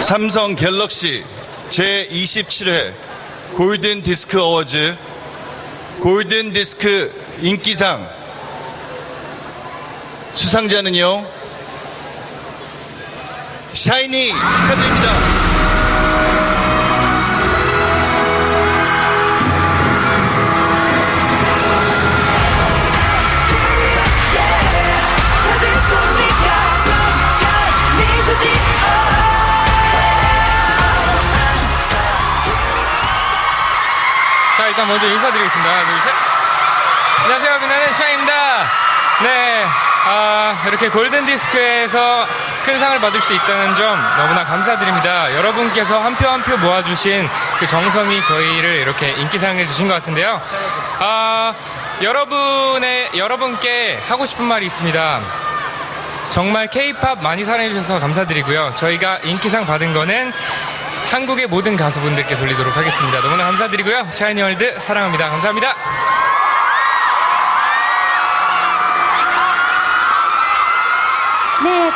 삼성 갤럭시 제27회 골든 디스크 어워즈 골든 디스크 인기상 수상자는요 샤이니 축하드립니다. 자, 일단 먼저 인사드리겠습니다. 둘, 셋. 안녕하세요. 빛나는 샤입니다. 네. 아, 이렇게 골든디스크에서 큰 상을 받을 수 있다는 점 너무나 감사드립니다. 여러분께서 한 표 한 표 모아주신 그 정성이 저희를 이렇게 인기상을 주신 것 같은데요. 아, 여러분의, 여러분께 하고 싶은 말이 있습니다. 정말 케이팝 많이 사랑해주셔서 감사드리고요. 저희가 인기상 받은 거는 한국의 모든 가수분들께 돌리도록 하겠습니다. 너무나 감사드리고요. 샤이니 월드 사랑합니다. 감사합니다. 네,